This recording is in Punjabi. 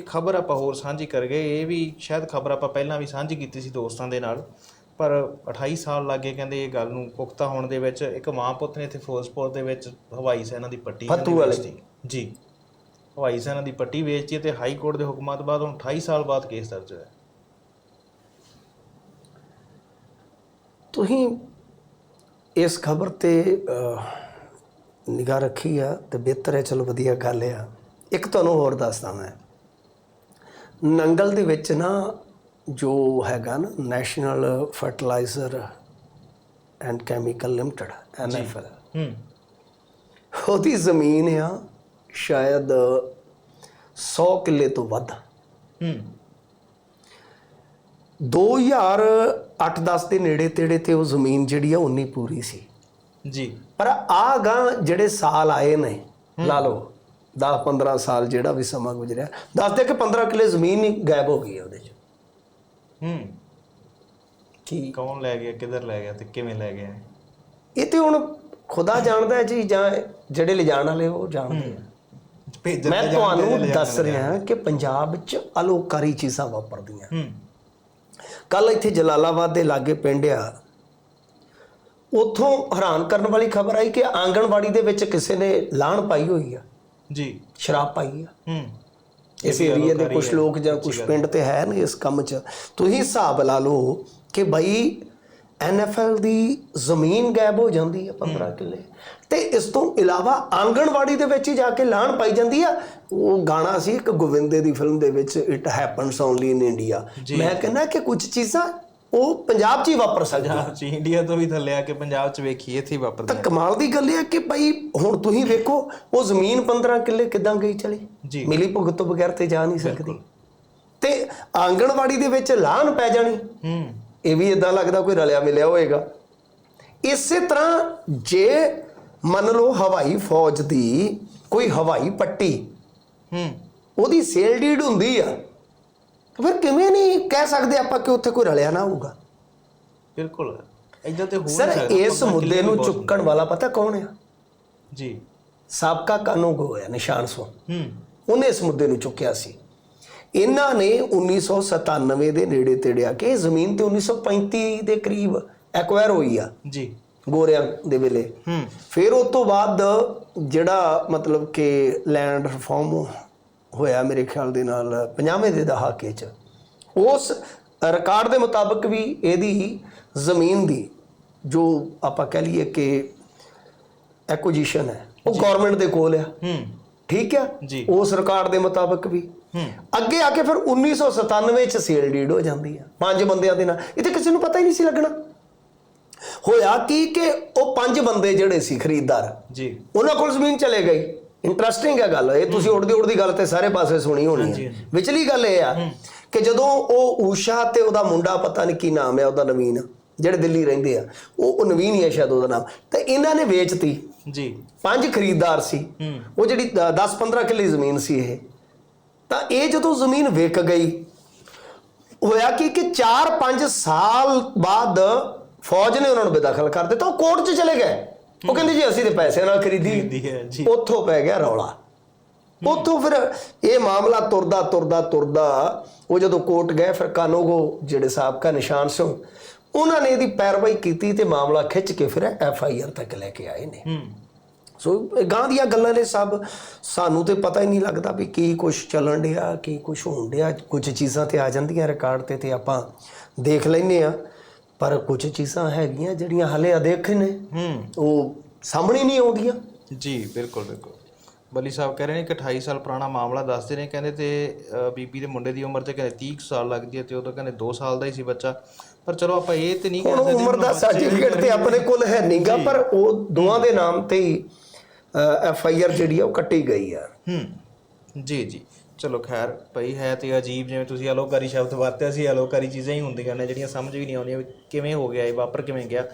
ਖਬਰ ਆਪਾਂ ਹੋਰ ਸਾਂਝੀ ਕਰ ਗਏ ਇਹ ਵੀ ਸ਼ਾਇਦ ਖਬਰ ਆਪਾਂ ਪਹਿਲਾਂ ਵੀ ਸਾਂਝੀ ਕੀਤੀ ਸੀ ਦੋਸਤਾਂ ਦੇ ਨਾਲ ਪਰ 28 ਸਾਲ ਲੱਗੇ ਕਹਿੰਦੇ ਇਹ ਗੱਲ ਨੂੰ ਪੁਖਤਾ ਹੋਣ ਦੇ ਵਿੱਚ ਇੱਕ ਮਾਂ ਪੁੱਤ ਨੇ ਇੱਥੇ ਫਿਰੋਜ਼ਪੁਰ ਦੇ ਵਿੱਚ ਹਵਾਈ ਸੈਨਾ ਦੀ ਪੱਟੀ ਫੱਤੂ ਵਾਲੇ। ਜੀ ਹਵਾਈ ਸੈਨਾ ਦੀ ਪੱਟੀ ਵੇਚਤੀ ਤੇ ਹਾਈ ਕੋਰਟ ਦੇ ਹੁਕਮਾਂ ਤੋਂ ਬਾਅਦ ਹੁਣ 28 ਸਾਲ ਬਾਅਦ ਕੇਸ ਦਰਜ ਹੋਇਆ। ਤੁਸੀਂ ਇਸ ਖਬਰ ਤੇ ਨਿਗਾਹ ਰੱਖੀ ਆ ਤੇ ਬਿਹਤਰ ਹੈ ਚਲੋ ਵਧੀਆ ਗੱਲ ਆ। ਇੱਕ ਤੁਹਾਨੂੰ ਹੋਰ ਦੱਸਦਾ ਮੈਂ। ਨੰਗਲ ਦੇ ਵਿੱਚ ਨਾ ਜੋ ਹੈਗਾ ਨਾ national fertilizer and chemical limited NFL ਹੂੰ। ਉਹਦੀ ਜ਼ਮੀਨ ਆ ਸ਼ਾਇਦ 100 ਕਿੱਲੇ ਤੋਂ ਵੱਧ। ਹੂੰ। 2008-10 ਦੇ ਨੇੜੇ ਤੇੜੇ ਤੇ ਉਹ ਜ਼ਮੀਨ ਜਿਹੜੀ ਆ ਉਨੀ ਪੂਰੀ ਸੀ। ਜੀ। ਪਰ ਆ ਗਾਂ ਜਿਹੜੇ ਸਾਲ ਆਏ ਨੇ ਲਾ ਲਓ। 10-15 ਸਾਲ ਜਿਹੜਾ ਵੀ ਸਮਾਂ ਗੁਜ਼ਰਿਆ ਦੱਸਦੇ ਕਿ 15 ਕਿੱਲੇ ਜ਼ਮੀਨ ਹੀ ਗਾਇਬ ਹੋ ਗਈ ਹੈ ਉਹਦੇ ਚ। ਹੂੰ। ਕੀ? ਕੌਣ ਲੈ ਗਿਆ ਕਿੱਧਰ ਲੈ ਗਿਆ ਤੇ ਕਿਵੇਂ ਲੈ ਗਿਆ? ਇਹ ਤੇ ਹੁਣ ਖੁਦਾ ਜਾਣਦਾ ਹੈ ਜੀ ਜਾਂ ਜਿਹੜੇ ਲਿਜਾਣ ਵਾਲੇ ਉਹ ਜਾਣਦੇ ਆ। ਮੈਂ ਤੁਹਾਨੂੰ ਦੱਸ ਰਿਹਾ ਕਿ ਪੰਜਾਬ 'ਚ ਅਲੋਕਾਰੀ ਚੀਜ਼ਾਂ ਵਾਪਰਦੀਆਂ। ਹੂੰ। ਕੱਲ ਇੱਥੇ ਜਲਾਲਾਬਾਦ ਦੇ ਲਾਗੇ ਪਿੰਡ ਆ। ਉਥੋਂ ਹੈਰਾਨ ਕਰਨ ਵਾਲੀ ਖਬਰ ਆਈ ਕਿ ਆਂਗਣਵਾੜੀ ਦੇ ਵਿੱਚ ਕਿਸੇ ਨੇ ਲਾਣ ਪਾਈ ਹੋਈ ਆ। ਜੀ। ਸ਼ਰਾਬ ਪਾਈ ਆ। ਹੂੰ। ਇਸ ਏਰੀਆ ਦੇ ਕੁਝ ਲੋਕ ਜਾਂ ਕੁਝ ਪਿੰਡ ਤੇ ਹੈ ਨੇ ਇਸ ਕੰਮ 'ਚ। ਤੁਸੀਂ ਹਿਸਾਬ ਲਾ ਲਓ ਕਿ ਭਾਈ ਐਨਐਫਐਲ ਦੀ ਜ਼ਮੀਨ ਗਾਇਬ ਹੋ ਜਾਂਦੀ ਹੈ। 15 ਕਿੱਲੇ। ਤੇ ਇਸ ਤੋਂ ਇਲਾਵਾ ਆਂਗਣਵਾੜੀ ਦੇ ਵਿੱਚ ਹੀ ਜਾ ਕੇ ਲਾਣ ਪਾਈ ਜਾਂਦੀ ਆ। ਉਹ ਗਾਣਾ ਸੀ ਇੱਕ ਗੋਵਿੰਦੇ ਦੀ ਫਿਲਮ ਦੇ ਵਿੱਚ it happens only in India ਮੈਂ ਕਹਿੰਦਾ ਕਿ ਕੁਝ ਚੀਜ਼ਾਂ ਉਹ ਪੰਜਾਬ 'ਚ ਹੀ ਵਾਪਰ ਸਕਦੀਆਂ ਪੰਜਾਬ ਚ ਇੰਡੀਆ ਤੋਂ ਵੀ ਥੱਲੇ ਆ ਕੇ ਪੰਜਾਬ ਚ ਵੇਖੀ ਇੱਥੇ ਹੀ ਵਾਪਰਦਾ ਤਾਂ ਕਮਾਲ ਦੀ ਗੱਲ ਇਹ ਹੈ ਕਿ ਭਾਈ ਹੁਣ ਤੁਸੀਂ ਵੇਖੋ ਉਹ ਜ਼ਮੀਨ 15 ਕਿੱਲੇ ਕਿਦਾਂ ਗਈ ਚਲੀ? ਜੀ। ਮਿਲੀ ਭੁਗਤ ਤੋਂ ਬਗੈਰ ਤੇ ਜਾ ਨਹੀਂ ਸਕਦੀ। ਤੇ ਆਂਗਣਵਾੜੀ ਦੇ ਵਿੱਚ ਲਾਹਨ ਪੈ ਜਾਣੀ। ਹੂੰ। ਇਹ ਵੀ ਇਦਾਂ ਲੱਗਦਾ ਕੋਈ ਰਲਿਆ ਮਿਲਿਆ ਹੋਏਗਾ। ਇਸੇ ਤਰ੍ਹਾਂ ਜੇ ਮੰਨ ਲਓ ਹਵਾਈ ਫੌਜ ਦੀ ਕੋਈ ਹਵਾਈ ਪੱਟੀ ਹੂੰ। ਉਹਦੀ ਸੇਲ ਡੀਡ ਹੁੰਦੀ ਆ। ਤਾਂ ਫਿਰ ਕਿਵੇਂ ਨਹੀਂ ਕਹਿ ਸਕਦੇ ਆਪਾਂ ਕਿ ਉੱਥੇ ਕੋਈ ਰਲਿਆ ਨਾ ਹੋਊਗਾ? ਬਿਲਕੁਲ। ਇਦਾਂ ਤੇ ਹੋ ਸਰ ਇਸ ਮੁੱਦੇ ਨੂੰ ਚੁੱਕਣ ਵਾਲਾ ਪਤਾ ਕੌਣ ਆ? ਜੀ। ਸਾਬਕਾ ਕਾਨੂੰਗੋ ਹੈ ਨਿਸ਼ਾਨ ਸੋ। ਹੂੰ। ਉਹਨੇ ਇਸ ਮੁੱਦੇ ਨੂੰ ਚੁੱਕਿਆ ਸੀ। ਇਹਨਾਂ ਨੇ 1997 ਦੇ ਨੇੜੇ ਤੇੜੇ ਆ ਕੇ ਜ਼ਮੀਨ ਤੇ 1935 ਦੇ ਕਰੀਬ ਐਕਵਾਇਰ ਹੋਈ ਆ। ਜੀ। ਗੋਰਿਆਂ ਦੇ ਵੇਲੇ। ਹੂੰ। ਫਿਰ ਉਸ ਤੋਂ ਬਾਅਦ ਜਿਹੜਾ ਮਤਲਬ ਕਿ ਲੈਂਡ ਰਿਫਾਰਮ ਹੋਇਆ ਮੇਰੇ ਖਿਆਲ ਦੇ ਨਾਲ 50ਵੇਂ ਦੇ ਦਹਾਕੇ 'ਚ। ਉਸ ਰਿਕਾਰਡ ਦੇ ਮੁਤਾਬਕ ਵੀ ਇਹਦੀ ਜ਼ਮੀਨ ਦੀ ਜੋ ਆਪਾਂ ਕਹਿ ਲਈਏ ਕਿ ਐਕੁਜੀਸ਼ਨ ਹੈ ਉਹ ਗਵਰਨਮੈਂਟ ਦੇ ਕੋਲ ਆ। ਹੂੰ। ਠੀਕ ਆ। ਉਸ ਰਿਕਾਰਡ ਦੇ ਮੁਤਾਬਕ ਵੀ। ਹੂੰ। ਅੱਗੇ ਆ ਕੇ ਫਿਰ 1997 ਚ ਸੇਲ ਡੀਡ ਹੋ ਜਾਂਦੀ ਆ ਪੰਜ ਬੰਦਿਆਂ ਦੇ ਨਾਲ। ਤੇ ਕਿਸੇ ਨੂੰ ਪਤਾ ਹੀ ਨਹੀਂ ਸੀ ਲੱਗਣਾ। ਹੋਇਆ ਕੀ ਕਿ ਉਹ ਪੰਜ ਬੰਦੇ ਜਿਹੜੇ ਸੀ ਖਰੀਦਦਾਰ ਜੀ। ਉਹਨਾਂ ਕੋਲ ਜ਼ਮੀਨ ਚਲੇ ਗਈ। ਇੰਟਰਸਟਿੰਗ ਹੈ ਗੱਲ ਇਹ ਤੁਸੀਂ ਉੜਦੀ ਉੜਦੀ ਗੱਲ ਤੇ ਸਾਰੇ ਪਾਸੇ ਸੁਣੀ ਹੋਣੀ ਹੈ। ਵਿਚਲੀ ਗੱਲ ਇਹ ਆ ਕਿ ਜਦੋਂ ਉਹ ਊਸ਼ਾ ਤੇ ਉਹਦਾ ਮੁੰਡਾ ਪਤਾ ਨਹੀਂ ਕੀ ਨਾਮ ਹੈ ਉਹਦਾ ਨਵੀਨ ਜਿਹੜੇ ਦਿੱਲੀ ਰਹਿੰਦੇ ਆ ਉਹ ਉਹ ਨਵੀਨ ਹੀ ਹੈ ਸ਼ਾਇਦ ਉਹਦਾ ਨਾਮ। ਤੇ ਇਹਨਾਂ ਨੇ ਵੇਚਤੀ। ਜੀ। ਪੰਜ ਖਰੀਦਦਾਰ ਸੀ। ਉਹ ਜਿਹੜੀ 10-15 ਕਿੱਲੇ ਜ਼ਮੀਨ ਸੀ ਇਹ। ਤਾਂ ਇਹ ਜਦੋਂ ਜ਼ਮੀਨ ਵਿਕ ਗਈ ਹੋਇਆ ਕੀ ਕਿ 4-5 ਸਾਲ ਬਾਅਦ ਫੌਜ ਨੇ ਉਹਨਾਂ ਨੂੰ ਬੇਦਖਲ ਕਰ ਦਿੱਤਾ ਉਹ ਕੋਰਟ 'ਚ ਚਲੇ ਗਏ। ਉਹ ਕਹਿੰਦੇ ਜੀ ਅਸੀਂ ਤੇ ਪੈਸੇ ਨਾਲ ਖਰੀਦੀ। ਹੈ ਜੀ। ਉੱਥੋਂ ਪੈ ਗਿਆ ਰੌਲਾ। ਉੱਥੋਂ ਫਿਰ ਇਹ ਮਾਮਲਾ ਤੁਰਦਾ ਤੁਰਦਾ ਤੁਰਦਾ ਉਹ ਜਦੋਂ ਕੋਰਟ ਗਏ ਫਿਰ ਕਾਨੂੰਗੋ ਜਿਹੜੇ ਸਾਬਕਾ ਨਿਸ਼ਾਨ ਸਿੰਘ ਉਹਨਾਂ ਨੇ ਇਹਦੀ ਪੈਰਵਾਈ ਕੀਤੀ ਤੇ ਮਾਮਲਾ ਖਿੱਚ ਕੇ ਫਿਰ ਐਫ ਆਈ ਆਰ ਤੱਕ ਲੈ ਕੇ ਆਏ ਨੇ। ਸੋ ਗਾਂ ਦੀਆਂ ਗੱਲਾਂ ਨੇ ਸਭ। ਸਾਨੂੰ ਤੇ ਪਤਾ ਹੀ ਨਹੀਂ ਲੱਗਦਾ ਵੀ ਕੀ ਕੁਝ ਚੱਲਣ ਡਿਆ ਕੀ ਕੁਝ ਹੋਣ ਡਿਆ। ਕੁਝ ਚੀਜ਼ਾਂ ਤੇ ਆ ਜਾਂਦੀਆਂ ਰਿਕਾਰਡ ਤੇ ਤੇ ਆਪਾਂ ਦੇਖ ਲੈਨੇ ਆ ਪਰ ਕੁਝ ਚੀਜ਼ਾਂ ਹੈਗੀਆਂ ਜਿਹੜੀਆਂ ਹਲੇ ਅਦੇਖ ਨੇ ਹੂੰ। ਉਹ ਸਾਹਮਣੇ ਨਹੀਂ ਆਉਂਦੀਆਂ। ਜੀ ਬਿਲਕੁਲ ਬਿਲਕੁਲ। ਬਲੀ ਸਾਹਿਬ ਕਹਿ ਰਹੇ ਨੇ ਕਿ 28 ਸਾਲ ਪੁਰਾਣਾ ਮਾਮਲਾ ਦੱਸਦੇ ਨੇ ਕਹਿੰਦੇ ਤੇ ਅ, ਬੀਬੀ ਦੇ ਮੁੰਡੇ ਦੀ ਉਮਰ ਤੇ ਕਹਿੰਦੇ 30 ਕੁ ਸਾਲ ਲੱਗਦੀ ਹੈ ਤੇ ਉਦੋਂ ਕਹਿੰਦੇ 2 ਸਾਲ ਦਾ ਹੀ ਸੀ ਬੱਚਾ। ਪਰ ਚਲੋ ਆਪਾਂ ਇਹ ਤੇ ਨਹੀਂ ਹੁਣ ਕਹਿ ਸਕਦੇ ਉਮਰ ਦਾ ਸਰਟੀਫਿਕੇਟ ਤੇ ਆਪਣੇ ਕੋਲ ਹੈ ਨਹੀਂਗਾ ਪਰ ਉਹ ਦੋਵਾਂ ਦੇ ਨਾਮ ਤੇ ਹੀ ਐਫ ਆਈ ਆਰ ਜਿਹੜੀ ਆ ਉਹ ਕੱਟੀ ਗਈ ਆ। ਹੂੰ। ਜੀ ਜੀ। ਚਲੋ ਖੈਰ, ਭਈ ਹੈ ਤੇ ਅਜੀਬ ਜਿਵੇਂ ਤੁਸੀਂ ਅਲੋਕਾਰੀ ਸ਼ਬਦ ਵਰਤਿਆ ਸੀ, ਅਲੋਕਾਰੀ ਚੀਜ਼ਾਂ ਹੀ ਹੁੰਦੀਆਂ ਨੇ ਜਿਹੜੀਆਂ ਸਮਝ ਵੀ ਨਹੀਂ ਆਉਂਦੀਆਂ ਵੀ ਕਿਵੇਂ ਹੋ ਗਿਆ ਇਹ, ਵਾਪਰ ਕਿਵੇਂ ਗਿਆ।